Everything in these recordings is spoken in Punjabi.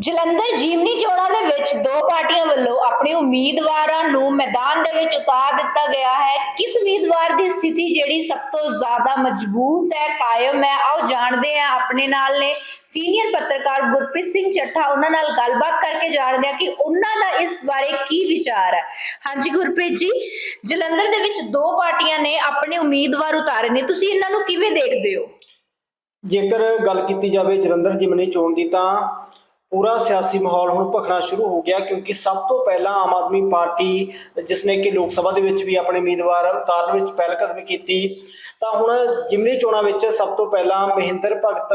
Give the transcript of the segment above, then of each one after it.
ਜਲੰਧਰ ਜੀਵਨੀ ਚੋਣਾਂ ਦੇ ਵਿੱਚ ਦੋ ਪਾਰਟੀਆਂ ਵੱਲੋਂ ਆਪਣੇ ਉਮੀਦਵਾਰਾਂ ਨੂੰ ਮੈਦਾਨ ਦੇ ਵਿੱਚ ਉਤਾਰ ਦਿੱਤਾ ਗਿਆ ਹੈ। ਕਿਸ ਉਮੀਦਵਾਰ ਦੀ ਸਥਿਤੀ ਜਿਹੜੀ ਸਭ ਤੋਂ ਜ਼ਿਆਦਾ ਮਜ਼ਬੂਤ ਹੈ, ਕਾਇਮ ਹੈ, ਆਓ ਜਾਣਦੇ ਹਾਂ ਆਪਣੇ ਨਾਲ ਨੇ ਸੀਨੀਅਰ ਪੱਤਰਕਾਰ ਗੁਰਪ੍ਰੀਤ ਸਿੰਘ ਚੱਠਾ ਉਹਨਾਂ ਨਾਲ ਗੱਲਬਾਤ ਕਰਕੇ ਜਾਣਦੇ ਹਾਂ ਕਿ ਉਹਨਾਂ ਦਾ ਇਸ ਬਾਰੇ ਕੀ ਵਿਚਾਰ ਹੈ। ਹਾਂਜੀ ਗੁਰਪ੍ਰੀਤ ਜੀ, ਜਲੰਧਰ ਦੇ ਵਿੱਚ ਦੋ ਪਾਰਟੀਆਂ ਨੇ ਆਪਣੇ ਉਮੀਦਵਾਰ ਉਤਾਰੇ ਨੇ। ਤੁਸੀਂ ਇਹਨਾਂ ਨੂੰ ਕਿਵੇਂ ਦੇਖਦੇ ਹੋ? ਜੇਕਰ ਗੱਲ ਕੀਤੀ ਜਾਵੇ ਜਲੰਧਰ ਜਿਮਨੀ ਚੋਣ ਦੀ ਤਾਂ ਪੂਰਾ ਸਿਆਸੀ ਮਾਹੌਲ ਹੁਣ ਭਖਣਾ ਸ਼ੁਰੂ ਹੋ ਗਿਆ ਕਿਉਂਕਿ ਸਭ ਤੋਂ ਪਹਿਲਾਂ ਆਮ ਆਦਮੀ ਪਾਰਟੀ ਜਿਸ ਨੇ ਕਿ ਲੋਕ ਸਭਾ ਦੇ ਵਿੱਚ ਵੀ ਆਪਣੇ ਉਮੀਦਵਾਰ ਉਤਾਰਨ ਵਿੱਚ ਪਹਿਲ ਕਦਮੀ ਕੀਤੀ, ਤਾਂ ਹੁਣ ਜਿਮਨੀ ਚੋਣਾਂ ਵਿੱਚ ਸਭ ਤੋਂ ਪਹਿਲਾਂ ਮਹਿੰਦਰ ਭਗਤ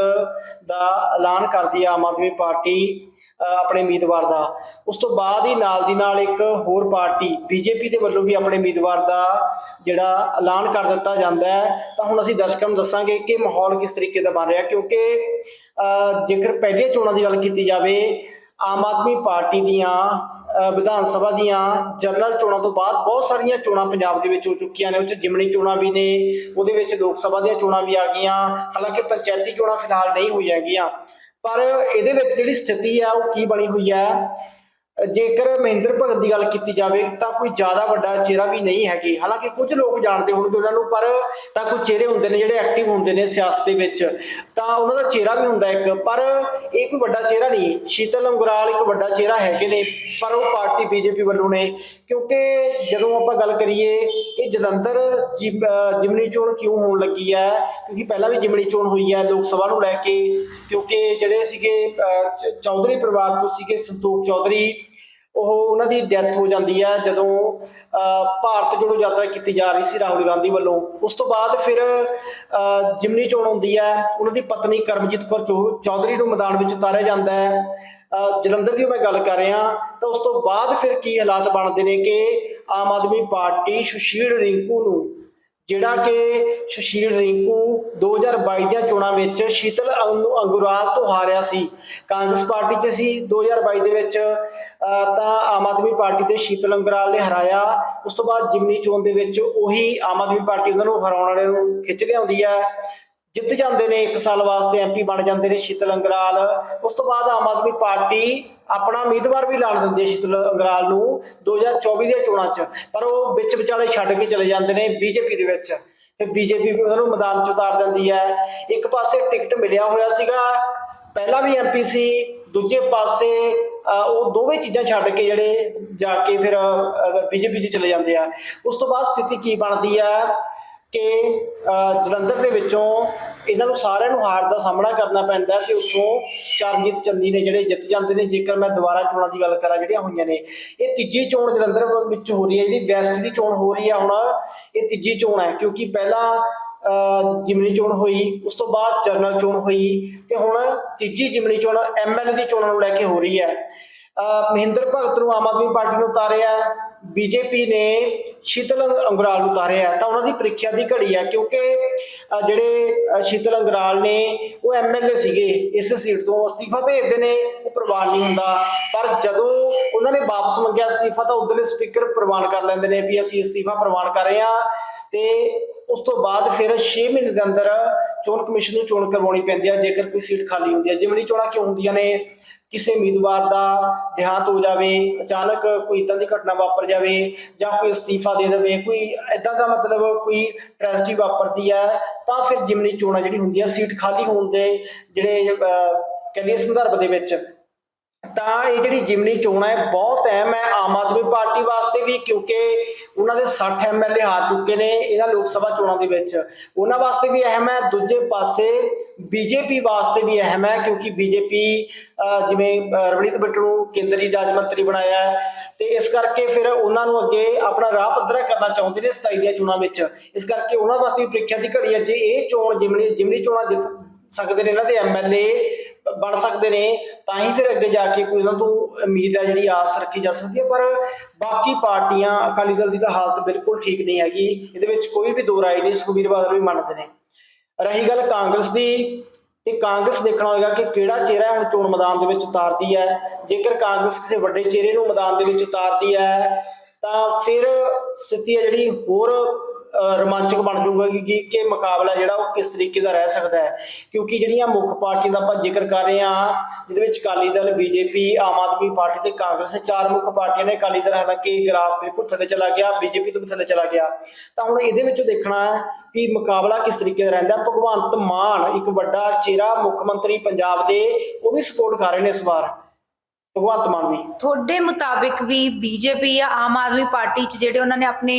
ਦਾ ਐਲਾਨ ਕਰਦੀ ਹੈ ਆਮ ਆਦਮੀ ਪਾਰਟੀ ਆਪਣੇ ਉਮੀਦਵਾਰ ਦਾ। ਉਸ ਤੋਂ ਬਾਅਦ ਹੀ ਨਾਲ ਦੀ ਨਾਲ ਇੱਕ ਹੋਰ ਪਾਰਟੀ, ਬੀਜੇਪੀ ਦੇ ਵੱਲੋਂ ਵੀ ਆਪਣੇ ਉਮੀਦਵਾਰ ਦਾ ਜਿਹੜਾ ਐਲਾਨ ਕਰ ਦਿੱਤਾ ਜਾਂਦਾ ਹੈ। ਤਾਂ ਹੁਣ ਅਸੀਂ ਦਰਸ਼ਕਾਂ ਨੂੰ ਦੱਸਾਂਗੇ ਕਿ ਮਾਹੌਲ ਕਿਸ ਤਰੀਕੇ ਦਾ ਬਣ ਰਿਹਾ ਕਿਉਂਕਿ ਜੇਕਰ ਪਹਿਲੇ ਚੋਣਾਂ ਦੀ ਗੱਲ ਕੀਤੀ ਜਾਵੇ, ਆਮ ਆਦਮੀ ਪਾਰਟੀ ਦੀਆਂ ਵਿਧਾਨ ਸਭਾ ਦੀਆਂ ਜਨਰਲ ਚੋਣਾਂ ਤੋਂ ਬਾਅਦ ਬਹੁਤ ਸਾਰੀਆਂ ਚੋਣਾਂ ਪੰਜਾਬ ਦੇ ਵਿੱਚ ਹੋ ਚੁੱਕੀਆਂ ਨੇ, ਉਹ 'ਚ ਜਿਮਣੀ ਚੋਣਾਂ ਵੀ ਨੇ, ਉਹਦੇ ਵਿੱਚ ਲੋਕ ਸਭਾ ਦੀਆਂ ਚੋਣਾਂ ਵੀ ਆ ਗਈਆਂ, ਹਾਲਾਂਕਿ ਪੰਚਾਇਤੀ ਚੋਣਾਂ ਫਿਲਹਾਲ ਨਹੀਂ ਹੋਈਆਂ ਗਈਆਂ ਪਰ ਇਹਦੇ ਵਿੱਚ ਜਿਹੜੀ ਸਥਿਤੀ ਆ, ਉਹ ਕੀ ਬਣੀ ਹੋਈ ਹੈ ਜੇਕਰ ਮਹਿੰਦਰ ਭਗਤ ਦੀ ਗੱਲ ਕੀਤੀ ਜਾਵੇ ਤਾਂ ਕੋਈ ਜ਼ਿਆਦਾ ਵੱਡਾ ਚਿਹਰਾ ਵੀ ਨਹੀਂ ਹੈਗੀ। ਹਾਲਾਂਕਿ ਕੁਝ ਲੋਕ ਜਾਣਦੇ ਹੋਣਗੇ ਉਹਨਾਂ ਨੂੰ, ਪਰ ਤਾਂ ਕੁਝ ਚਿਹਰੇ ਹੁੰਦੇ ਨੇ ਜਿਹੜੇ ਐਕਟਿਵ ਹੁੰਦੇ ਨੇ ਸਿਆਸਤ ਦੇ ਵਿੱਚ। ਤਾਂ ਉਹਨਾਂ ਦਾ ਚਿਹਰਾ ਵੀ ਹੁੰਦਾ ਇੱਕ, ਪਰ ਇਹ ਕੋਈ ਵੱਡਾ ਚਿਹਰਾ ਨਹੀਂ। ਸ਼ੀਤਲ ਅੰਗਰਾਲ ਇੱਕ ਵੱਡਾ ਚਿਹਰਾ ਹੈਗੇ ਨੇ। ਪਰ ਉਹ ਪਾਰਟੀ ਬੀਜੇਪੀ ਵੱਲੋਂ ਨੇ ਕਿਉਂਕਿ ਜਦੋਂ ਆਪਾਂ ਗੱਲ ਕਰੀਏ ਇਹ ਜਲੰਧਰ ਜਿਮ- ਜਿਮਨੀ ਚੋਣ ਕਿਉਂ ਹੋਣ ਲੱਗੀ ਹੈ? ਕਿਉਂਕਿ ਪਹਿਲਾਂ ਵੀ ਜਿਮਨੀ ਚੋਣ ਹੋਈ ਹੈ ਲੋਕ ਸਭਾ ਨੂੰ ਲੈ ਕੇ ਕਿਉਂਕਿ ਜਿਹੜੇ ਸੀਗੇ ਚੌਧਰੀ ਪਰਿਵਾਰ ਤੋਂ ਸੀਗੇ ਸੰਤੋਖ ਚੌਧਰੀ ਉਹ ਉਹਨਾਂ ਦੀ ਡੈਥ ਹੋ ਜਾਂਦੀ ਹੈ ਜਦੋਂ ਅਹ, ਭਾਰਤ ਜੋੜੋ ਯਾਤਰਾ ਕੀਤੀ ਜਾ ਰਹੀ ਸੀ ਰਾਹੁਲ ਗਾਂਧੀ ਵੱਲੋਂ। ਉਸ ਤੋਂ ਬਾਅਦ ਫਿਰ ਜਿਮਨੀ ਚੋਣ ਹੁੰਦੀ ਹੈ ਉਹਨਾਂ ਦੀ ਪਤਨੀ ਕਰਮਜੀਤ ਕੌਰ ਚੌ- ਚੌਧਰੀ ਨੂੰ ਮੈਦਾਨ ਵਿੱਚ ਉਤਾਰਿਆ ਜਾਂਦਾ ਹੈ। ਜਲੰਧਰ ਦੀ ਮੈਂ ਗੱਲ ਕਰ ਰਿਹਾ ਤਾਂ ਉਸ ਤੋਂ ਬਾਅਦ ਫਿਰ ਕੀ ਹਾਲਾਤ ਬਣਦੇ ਨੇ ਕਿ ਆਮ ਆਦਮੀ ਪਾਰਟੀ ਸੁਸ਼ੀਲ ਰਿੰਕੂ ਨੂੰ ਜਿਹੜਾ ਕਿ ਸੁਸ਼ੀਲ ਰਿੰਕੂ 2022 ਦੀਆਂ ਚੋਣਾਂ ਵਿੱਚ ਸ਼ੀਤਲ ਅੰਗੁਰਾਲ ਤੋਂ ਹਾਰਿਆ ਸੀ। ਕਾਂਗਰਸ ਪਾਰਟੀ 'ਚ ਸੀ 2022 ਦੇ ਵਿੱਚ ਅਹ, ਤਾਂ ਆਮ ਆਦਮੀ ਪਾਰਟੀ ਦੇ ਸ਼ੀਤਲ ਅੰਗੁਰਾਲ ਨੇ ਹਰਾਇਆ। ਉਸ ਤੋਂ ਬਾਅਦ ਜਿਮਨੀ ਚੋਣ ਦੇ ਵਿੱਚ ਉਹੀ ਆਮ ਆਦਮੀ ਪਾਰਟੀ ਉਹਨਾਂ ਨੂੰ ਹਰਾਉਣ ਵਾਲਿਆਂ ਨੂੰ ਖਿੱਚ ਲਿਆਉਂਦੀ ਹੈ। ਜਿੱਤ ਜਾਂਦੇ ਨੇ 1 ਸਾਲ ਵਾਸਤੇ ਐਮਪੀ ਬਣ ਜਾਂਦੇ ਨੇ ਸ਼ੀਤਲ ਅੰਗਰਾਲ। ਉਸ ਤੋਂ ਬਾਅਦ ਆਮ ਆਦਮੀ ਪਾਰਟੀ ਆਪਣਾ ਉਮੀਦਵਾਰ ਵੀ ਲਾਣ ਦਿੰਦੇ ਸ਼ੀਤਲ ਅੰਗਰਾਲ ਨੂੰ 2024 ਦੀਆਂ ਚੋਣਾਂ 'ਚ। ਪਰ ਉਹ ਵਿੱਚ ਵਿਚਾਲੇ ਛੱਡ ਕੇ ਚਲੇ ਜਾਂਦੇ ਨੇ ਬੀਜੇਪੀ ਦੇ ਵਿੱਚ। ਫਿਰ ਬੀਜੇਪੀ ਉਹਨਾਂ ਨੂੰ ਮੈਦਾਨ 'ਚ ਉਤਾਰ ਦਿੰਦੀ ਹੈ। ਇੱਕ ਪਾਸੇ ਟਿਕਟ ਮਿਲਿਆ ਹੋਇਆ ਸੀਗਾ। ਪਹਿਲਾਂ ਵੀ ਐਮਪੀ ਸੀ, ਦੂਜੇ ਪਾਸੇ ਉਹ ਦੋਵੇਂ ਚੀਜ਼ਾਂ ਛੱਡ ਕੇ ਜਿਹੜੇ ਜਾ ਕੇ ਫਿਰ ਬੀਜੇਪੀ 'ਚ ਚਲੇ ਜਾਂਦੇ ਆ। ਉਸ ਤੋਂ ਬਾਅਦ ਸਥਿਤੀ ਕੀ ਬਣਦੀ ਹੈ ਕਿ ਜਲੰਧਰ ਦੇ ਵਿੱਚੋਂ ਇਹਨਾਂ ਨੂੰ ਸਾਰਿਆਂ ਨੂੰ ਹਾਰ ਦਾ ਸਾਹਮਣਾ ਕਰਨਾ ਪੈਂਦਾ ਤੇ ਉੱਥੋਂ ਚਰਨਜੀਤ ਚੰਦੀ ਨੇ ਜਿਹੜੇ ਜਿੱਤ ਜਾਂਦੇ ਨੇ ਜੇਕਰ ਮੈਂ ਦੁਬਾਰਾ ਚੋਣਾਂ ਦੀ ਗੱਲ ਕਰਾਂ ਜਿਹੜੀਆਂ ਹੋਈਆਂ ਨੇ ਇਹ ਤੀਜੀ ਚੋਣ ਜਲੰਧਰ ਵਿੱਚ ਹੋ ਰਹੀ ਹੈ ਜਿਹੜੀ ਵੈਸਟ ਦੀ ਚੋਣ ਹੋ ਰਹੀ ਹੈ ਹੁਣ ਇਹ ਤੀਜੀ ਚੋਣ ਹੈ ਕਿਉਂਕਿ ਪਹਿਲਾਂ ਅਹ, ਜਿਮਨੀ ਚੋਣ ਹੋਈ ਉਸ ਤੋਂ ਬਾਅਦ ਜਨਰਲ ਚੋਣ ਹੋਈ ਤੇ ਹੁਣ ਤੀਜੀ ਜਿਮਨੀ ਚੋਣ ਐਮਐਲਏ ਦੀ ਚੋਣਾਂ ਨੂੰ ਲੈ ਕੇ ਹੋ ਰਹੀ ਹੈ। ਮਹਿੰਦਰ ਭਗਤ ਨੂੰ ਆਮ ਆਦਮੀ ਪਾਰਟੀ ਨੂੰ ਉਤਾਰਿਆ, ਬੀਜੇਪੀ ਨੇ ਸ਼ੀਤਲ ਅੰਗਰਾਲ ਨੂੰ ਉਤਾਰਿਆ, ਤਾਂ ਉਹਨਾਂ ਦੀ ਪ੍ਰੀਖਿਆ ਦੀ ਘੜੀ ਹੈ, ਕਿਉਂਕਿ ਜਿਹੜੇ ਸ਼ੀਤਲ ਅੰਗਰਾਲ ਨੇ, ਉਹ ਐਮਐਲਏ ਸੀਗੇ, ਇਸ ਸੀਟ ਤੋਂ ਅਸਤੀਫਾ ਭੇਜਦੇ ਨੇ, ਉਹ ਪ੍ਰਵਾਨ ਨਹੀਂ ਹੁੰਦਾ। ਪਰ ਜਦੋਂ ਉਹਨਾਂ ਨੇ ਵਾਪਸ ਮੰਗਿਆ ਅਸਤੀਫਾ, ਤਾਂ ਉਦੋਂ ਸਪੀਕਰ ਪ੍ਰਵਾਨ ਕਰ ਲੈਂਦੇ ਨੇ ਵੀ ਅਸੀਂ ਅਸਤੀਫਾ ਪ੍ਰਵਾਨ ਕਰ ਰਹੇ ਹਾਂ, ਤੇ ਉਸ ਤੋਂ ਬਾਅਦ ਫਿਰ 6 ਮਹੀਨੇ ਦੇ ਅੰਦਰ ਚੋਣ ਕਮਿਸ਼ਨ ਨੂੰ ਚੋਣ ਕਰਵਾਉਣੀ ਪੈਂਦੀ ਹੈ, ਜੇਕਰ ਕੋਈ ਸੀਟ ਖਾਲੀ ਹੁੰਦੀ ਹੈ। ਜਿਮਣੀ ਚੋਣਾਂ ਕਿਉਂ ਹੁੰਦੀਆਂ ਨੇ? ਕਿਸੇ ਉਮੀਦਵਾਰ ਦਾ ਦੇਹਾਂਤ ਹੋ ਜਾਵੇ ਅਚਾਨਕ ਕੋਈ ਇਦਾਂ ਦੀ ਘਟਨਾ ਵਾਪਰ ਜਾਵੇ ਜਾਂ ਕੋਈ ਅਸਤੀਫਾ ਦੇ ਦੇਵੇ ਕੋਈ ਇਦਾਂ ਦਾ ਮਤਲਬ ਕੋਈ ਟ੍ਰੈਜਡੀ ਵਾਪਰਦੀ ਹੈ ਤਾਂ ਫਿਰ ਜਿਮਨੀ ਚੋਣਾਂ ਜਿਹੜੀ ਹੁੰਦੀ ਹੈ ਸੀਟ ਖਾਲੀ ਹੋਣ ਦੇ ਜਿਹੜੇ ਅਹ, ਕਹਿੰਦੇ ਸੰਦਰਭ ਦੇ ਵਿੱਚ ਤਾਂ ਇਹ ਜਿਹੜੀ ਜਿਮਨੀ ਚੋਣ ਹੈ, ਬਹੁਤ ਅਹਿਮ ਹੈ ਆਮ ਆਦਮੀ ਪਾਰਟੀ ਵਾਸਤੇ ਵੀ, ਕਿਉਂਕਿ ਉਹਨਾਂ ਦੇ 60 ਐਮਐਲਏ ਹਾਰ ਚੁੱਕੇ ਨੇ ਇਹਨਾਂ ਲੋਕ ਸਭਾ ਚੋਣਾਂ ਦੇ ਵਿੱਚ। ਉਹਨਾਂ ਵਾਸਤੇ ਵੀ ਅਹਿਮ ਹੈ, ਦੂਜੇ ਪਾਸੇ ਬੀਜੇਪੀ ਵਾਸਤੇ ਵੀ ਅਹਿਮ ਹੈ, ਕਿਉਂਕਿ ਬੀਜੇਪੀ ਜਿਵੇਂ ਰਵਨੀਤ ਬਿੱਟੂ ਨੂੰ ਕੇਂਦਰੀ ਰਾਜ ਮੰਤਰੀ ਬਣਾਇਆ ਹੈ। ਤੇ ਇਸ ਕਰਕੇ ਫਿਰ ਉਹਨਾਂ ਨੂੰ ਅੱਗੇ ਆਪਣਾ ਰਾਹ ਪੱਧਰਾ ਕਰਨਾ ਚਾਹੁੰਦੇ ਨੇ 27 ਦੀਆਂ ਚੋਣਾਂ ਵਿੱਚ। ਇਸ ਕਰਕੇ ਉਹਨਾਂ ਵਾਸਤੇ ਵੀ ਪ੍ਰੀਖਿਆ ਦੀ ਘੜੀ ਹੈ, ਜੇ ਇਹ ਚੋਣ ਜਿਮਨੀ ਜਿਮਨੀ ਚੋਣਾਂ ਜਿੱਤ ਸਕਦੇ ਨੇ ਇਹਨਾਂ ਦੇ ਐਮਐਲਏ ਬਣ ਸਕਦੇ ਨੇ ਤਾਂ ਹੀ ਫਿਰ ਅੱਗੇ ਜਾ ਕੇ ਕੋਈ ਉਹਨਾਂ ਤੋਂ ਉਮੀਦ ਹੈ ਜਿਹੜੀ ਆਸ ਰੱਖੀ ਜਾ ਸਕਦੀ ਹੈ, ਪਰ ਬਾਕੀ ਪਾਰਟੀਆਂ ਅਕਾਲੀ ਦਲ ਦੀ ਤਾਂ ਹਾਲਤ ਬਿਲਕੁਲ ਠੀਕ ਨਹੀਂ ਹੈਗੀ। ਇਹਦੇ ਵਿੱਚ ਕੋਈ ਵੀ ਦੋ ਰਾਏ ਨਹੀਂ, ਸੁਖਬੀਰ ਬਾਦਲ ਵੀ ਮੰਨਦੇ ਨੇ। ਰਹੀ ਗੱਲ ਕਾਂਗਰਸ ਦੀ, ਤੇ ਕਾਂਗਰਸ ਦੇਖਣਾ ਹੋਏਗਾ ਕਿ ਕਿਹੜਾ ਚਿਹਰਾ ਹੁਣ ਚੋਣ ਮੈਦਾਨ ਦੇ ਵਿੱਚ ਉਤਾਰਦੀ ਹੈ। ਜੇਕਰ ਕਾਂਗਰਸ ਕਿਸੇ ਵੱਡੇ ਚਿਹਰੇ ਨੂੰ ਮੈਦਾਨ ਦੇ ਵਿੱਚ ਉਤਾਰਦੀ ਹੈ, ਤਾਂ ਫਿਰ ਸਥਿਤੀ ਹੈ ਜਿਹੜੀ ਹੋਰ ਰੋਮਾਂਚਕ ਬਣ ਜਾਊਗਾ ਕਿ ਕਿ ਮੁਕਾਬਲਾ ਜਿਹੜਾ ਉਹ ਕਿਸ ਤਰੀਕੇ ਦਾ ਰਹਿ ਸਕਦਾ ਹੈ। ਕਿਉਂਕਿ ਜਿਹੜੀਆਂ ਮੁੱਖ ਪਾਰਟੀਆਂ ਦਾ ਆਪਾਂ ਜ਼ਿਕਰ ਕਰ ਰਹੇ ਹਾਂ, ਜਿਹਦੇ ਵਿੱਚ ਅਕਾਲੀ ਦਲ, ਬੀਜੇਪੀ, ਆਮ ਆਦਮੀ ਪਾਰਟੀ ਤੇ ਕਾਂਗਰਸ ਚਾਰ ਮੁੱਖ ਪਾਰਟੀਆਂ ਨੇ। ਅਕਾਲੀ ਦਲ ਹਾਲਾਂਕਿ ਗ੍ਰਾਫ ਬਿਲਕੁਲ ਥੱਲੇ ਚਲਾ ਗਿਆ, ਬੀਜੇਪੀ ਤੋਂ ਵੀ ਥੱਲੇ ਚਲਾ ਗਿਆ। ਤਾਂ ਹੁਣ ਇਹਦੇ ਵਿੱਚੋਂ ਦੇਖਣਾ ਹੈ ਕਿ ਮੁਕਾਬਲਾ ਕਿਸ ਤਰੀਕੇ ਦਾ ਰਹਿੰਦਾ ਭਗਵੰਤ ਮਾਨ ਇੱਕ ਵੱਡਾ ਚਿਹਰਾ ਮੁੱਖ ਮੰਤਰੀ ਪੰਜਾਬ ਦੇ, ਉਹ ਵੀ ਸਪੋਰਟ ਕਰ ਰਹੇ ਨੇ ਇਸ ਵਾਰ। ਭਗਵੰਤ ਮਾਨ ਵੀ। ਤੁਹਾਡੇ ਮੁਤਾਬਿਕ ਵੀ ਬੀਜੇਪੀ ਜਾਂ ਆਮ ਆਦਮੀ ਪਾਰਟੀ ਚ ਜਿਹੜੇ ਉਹਨਾਂ ਨੇ ਆਪਣੇ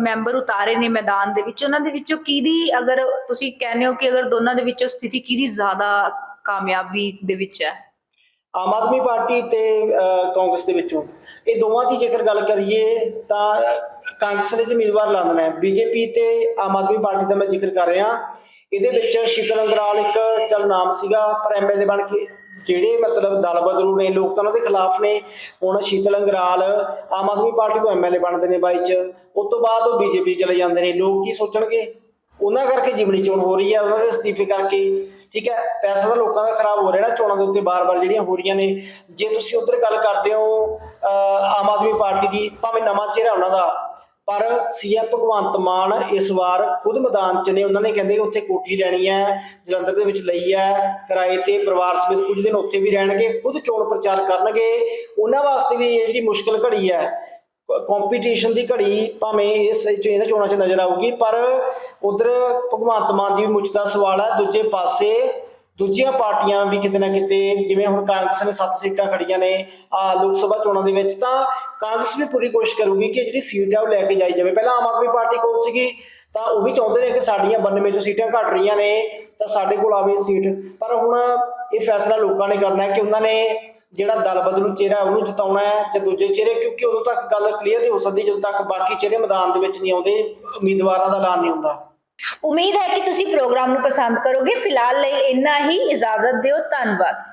ਮੈਂਬਰ ਉਤਾਰੇ ਨੇ ਮੈਦਾਨ ਦੇ ਵਿੱਚ ਉਹਨਾਂ ਦੇ ਵਿੱਚੋਂ ਕਿਹਦੀ ਅਗਰ ਤੁਸੀਂ ਕਹਿੰਦੇ ਹੋ ਕਿ ਅਗਰ ਦੋਨਾਂ ਦੇ ਵਿੱਚੋਂ ਸਥਿਤੀ ਕਿਹਦੀ ਜ਼ਿਆਦਾ ਕਾਮਯਾਬੀ ਦੇ ਵਿੱਚ ਹੈ? ਆਮ ਆਦਮੀ ਪਾਰਟੀ ਤੇ ਕਾਂਗਰਸ ਦੇ ਵਿੱਚੋਂ। ਇਹ ਦੋਵਾਂ ਦੀ ਜੇਕਰ ਗੱਲ ਕਰੀਏ ਤਾਂ ਕਾਂਗਰਸ ਨੇ ਉਮੀਦਵਾਰ ਲਾਉਣਾ ਹੈ। ਬੀਜੇਪੀ ਤੇ ਆਮ ਆਦਮੀ ਪਾਰਟੀ ਦਾ ਮੈਂ ਜ਼ਿਕਰ ਕਰ ਰਿਹਾ। ਇਹਦੇ ਵਿੱਚ ਸ਼ੀਤਲ ਅੰਗਰਾਲ ਇੱਕ ਚੱਲ ਨਾਮ ਸੀਗਾ ਪਰ ਐਮਐਲਏ ਬਣ ਕੇ ਜਿਹੜੇ ਮਤਲਬ ਦਲ ਬਦਲੂ ਨੇ ਲੋਕ ਤਾਂ ਉਹਨਾਂ ਦੇ ਖਿਲਾਫ ਨੇ। ਹੁਣ ਸ਼ੀਤਲ ਅੰਗਰਾਲ ਆਮ ਆਦਮੀ ਪਾਰਟੀ ਤੋਂ ਐਮਐਲਏ ਬਣਦੇ ਨੇ ਬਾਈ ਚ। ਉਸ ਤੋਂ ਬਾਅਦ ਉਹ ਬੀਜੇਪੀ ਚਲੇ ਜਾਂਦੇ ਨੇ। ਲੋਕ ਕੀ ਸੋਚਣਗੇ? ਉਹਨਾਂ ਕਰਕੇ ਜਿਮਨੀ ਚੋਣ ਹੋ ਰਹੀ ਹੈ ਉਹਨਾਂ ਦੇ ਅਸਤੀਫੇ ਕਰਕੇ। ਠੀਕ ਹੈ ਪੈਸਾ ਤਾਂ ਲੋਕਾਂ ਦਾ ਖਰਾਬ ਹੋ ਰਿਹਾ ਨਾ ਚੋਣਾਂ ਦੇ ਉੱਤੇ ਬਾਰ-ਬਾਰ ਜਿਹੜੀਆਂ ਹੋ ਰਹੀਆਂ ਨੇ। ਜੇ ਤੁਸੀਂ ਉਧਰ ਗੱਲ ਕਰਦੇ ਹੋ ਅਹ, ਆਮ ਆਦਮੀ ਪਾਰਟੀ ਦੀ ਭਾਵੇਂ ਨਵਾਂ ਚਿਹਰਾ ਉਹਨਾਂ ਦਾ ਪਰ ਸੀਐਮ ਭਗਵੰਤ ਮਾਨ ਇਸ ਵਾਰ ਖੁਦ ਮੈਦਾਨ 'ਚ ਨੇ। ਉਹਨਾਂ ਨੇ ਕਹਿੰਦੇ ਉੱਥੇ ਕੋਠੀ ਲੈਣੀ ਹੈ, ਜਲੰਧਰ ਦੇ ਵਿੱਚ ਲਈ ਹੈ, ਕਿਰਾਏ ਤੇ ਪਰਿਵਾਰ ਸਮੇਤ ਕੁਝ ਦਿਨ ਉੱਥੇ ਵੀ ਰਹਿਣਗੇ, ਖੁਦ ਚੋਣ ਪ੍ਰਚਾਰ ਕਰਨਗੇ। ਉਹਨਾਂ ਵਾਸਤੇ ਵੀ ਇਹ ਜਿਹੜੀ ਮੁਸ਼ਕਲ ਘੜੀ ਹੈ ਕੰਪੀਟੀਸ਼ਨ ਦੀ ਘੜੀ ਭਾਵੇਂ ਇਸ ਚ ਇਹਨਾਂ ਚੋਣਾਂ 'ਚ ਨਜ਼ਰ ਆਊਗੀ, ਪਰ ਉਧਰ ਭਗਵੰਤ ਮਾਨ ਦੀ ਵੀ ਮੁੱਛ ਦਾ ਸਵਾਲ ਹੈ। ਦੂਜੇ ਪਾਸੇ ਦੂਜੀਆਂ ਪਾਰਟੀਆਂ ਵੀ ਕਿਤੇ ਨਾ ਕਿਤੇ, ਜਿਵੇਂ ਹੁਣ ਕਾਂਗਰਸ ਨੇ 7 ਸੀਟਾਂ ਖੜੀਆਂ ਨੇ ਆ ਲੋਕ ਸਭਾ ਚੋਣਾਂ ਦੇ ਵਿੱਚ, ਤਾਂ ਕਾਂਗਰਸ ਵੀ ਪੂਰੀ ਕੋਸ਼ਿਸ਼ ਕਰੂਗੀ ਕਿ ਜਿਹੜੀ ਸੀਟ ਹੈ ਉਹ ਲੈ ਕੇ ਜਾਈ ਜਾਵੇ। ਪਹਿਲਾਂ ਆਮ ਆਦਮੀ ਪਾਰਟੀ ਕੋਲ ਸੀਗੀ, ਤਾਂ ਉਹ ਵੀ ਚਾਹੁੰਦੇ ਨੇ ਕਿ ਸਾਡੀਆਂ 92 ਚੋਂ ਸੀਟਾਂ ਘਟ ਰਹੀਆਂ ਨੇ, ਤਾਂ ਸਾਡੇ ਕੋਲ ਆਵੇ ਸੀਟ। ਪਰ ਹੁਣ ਇਹ ਫੈਸਲਾ ਲੋਕਾਂ ਨੇ ਕਰਨਾ ਹੈ ਕਿ ਉਹਨਾਂ ਨੇ ਜਿਹੜਾ ਦਲ ਬਦਲੂ ਚਿਹਰਾ ਉਹਨੂੰ ਜਿਤਾਉਣਾ ਹੈ ਜਾਂ ਦੂਜੇ ਚਿਹਰੇ, ਕਿਉਂਕਿ ਉਦੋਂ ਤੱਕ ਗੱਲ ਕਲੀਅਰ ਨਹੀਂ ਹੋ ਸਕਦੀ, ਜਦੋਂ ਤੱਕ ਬਾਕੀ ਚਿਹਰੇ ਮੈਦਾਨ ਦੇ ਵਿੱਚ ਨਹੀਂ ਆਉਂਦੇ, ਉਮੀਦਵਾਰਾਂ ਦਾ ਐਲਾਨ ਨਹੀਂ ਹੁੰਦਾ। ਉਮੀਦ ਹੈ ਕਿ ਤੁਸੀਂ ਪ੍ਰੋਗਰਾਮ ਨੂੰ ਪਸੰਦ ਕਰੋਗੇ। ਫਿਲਹਾਲ ਲਈ ਇੰਨਾ ਹੀ। ਇਜਾਜ਼ਤ ਦਿਓ। ਧੰਨਵਾਦ।